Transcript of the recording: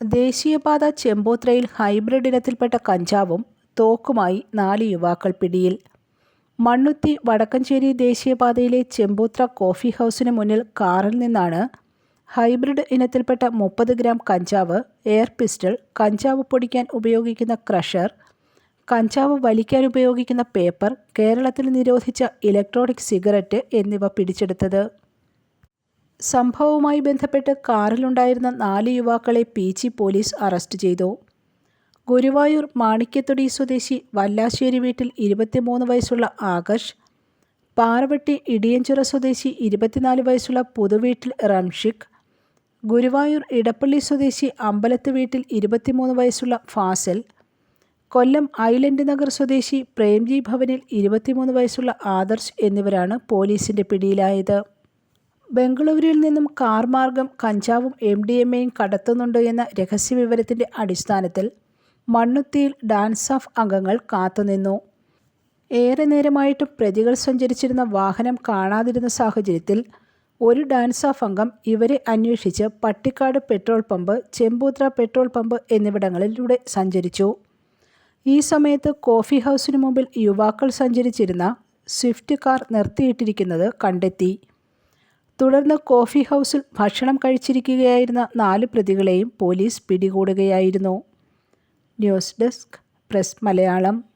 ദേശീയപാത ചെമ്പോത്രയിൽ ഹൈബ്രിഡ് ഇനത്തിൽപ്പെട്ട കഞ്ചാവും തോക്കുമായി നാല് യുവാക്കൾ പിടിയിൽ. മണ്ണുത്തി വടക്കഞ്ചേരി ദേശീയപാതയിലെ ചെമ്പോത്ര കോഫി ഹൗസിന് മുന്നിൽ കാറിൽ നിന്നാണ് ഹൈബ്രിഡ് ഇനത്തിൽപ്പെട്ട മുപ്പത് ഗ്രാം കഞ്ചാവ് എയർ പിസ്റ്റൾ കഞ്ചാവ് പൊടിക്കാൻ ഉപയോഗിക്കുന്ന ക്രഷർ കഞ്ചാവ് വലിക്കാൻ ഉപയോഗിക്കുന്ന പേപ്പർ കേരളത്തിൽ നിരോധിച്ച ഇലക്ട്രോണിക് സിഗരറ്റ് എന്നിവ പിടിച്ചെടുത്തത്. സംഭവവുമായി ബന്ധപ്പെട്ട് കാറിലുണ്ടായിരുന്ന നാല് യുവാക്കളെ പീച്ചി പോലീസ് അറസ്റ്റ് ചെയ്തു. ഗുരുവായൂർ മാണിക്യത്തൊടി സ്വദേശി വല്ലാശ്ശേരി വീട്ടിൽ ഇരുപത്തിമൂന്ന് വയസ്സുള്ള ആകർഷ് പാറവട്ടി ഇടിയഞ്ചിറ സ്വദേശി ഇരുപത്തിനാല് വയസ്സുള്ള പുതുവീട്ടിൽ റംഷിഖ് ഗുരുവായൂർ ഇടപ്പള്ളി സ്വദേശി അമ്പലത്ത് വീട്ടിൽ ഇരുപത്തിമൂന്ന് വയസ്സുള്ള ഫാസൽ കൊല്ലം ഐലൻഡ് നഗർ സ്വദേശി പ്രേംജി ഭവനിൽ ഇരുപത്തിമൂന്ന് വയസ്സുള്ള ആദർശ് എന്നിവരാണ് പോലീസിന്റെ പിടിയിലായത്. ബംഗളൂരുവിൽ നിന്നും കാർ മാർഗം കഞ്ചാവും എം ഡി എം എയും കടത്തുന്നുണ്ട് എന്ന രഹസ്യവിവരത്തിന്റെ അടിസ്ഥാനത്തിൽ മണ്ണുത്തിയിൽ ഡാൻസ് ഓഫ് അംഗങ്ങൾ കാത്തുനിന്നു. ഏറെ നേരമായിട്ടും പ്രതികൾ സഞ്ചരിച്ചിരുന്ന വാഹനം കാണാതിരുന്ന സാഹചര്യത്തിൽ ഒരു ഡാൻസ് ഓഫ് അംഗം ഇവരെ അന്വേഷിച്ച് Pattikkad petrol pump Chembuthra petrol pump എന്നിവിടങ്ങളിലൂടെ സഞ്ചരിച്ചു. ഈ സമയത്ത് കോഫി ഹൗസിനു മുമ്പിൽ യുവാക്കൾ സഞ്ചരിച്ചിരുന്ന സ്വിഫ്റ്റ് കാർ നിർത്തിയിട്ടിരിക്കുന്നത് കണ്ടെത്തി. തുടർന്ന് കോഫി ഹൗസിൽ ഭക്ഷണം കഴിച്ചിരിക്കുകയായിരുന്ന നാല് പ്രതികളെയും police പിടികൂടുകയായിരുന്നു. News desk press Malayalam.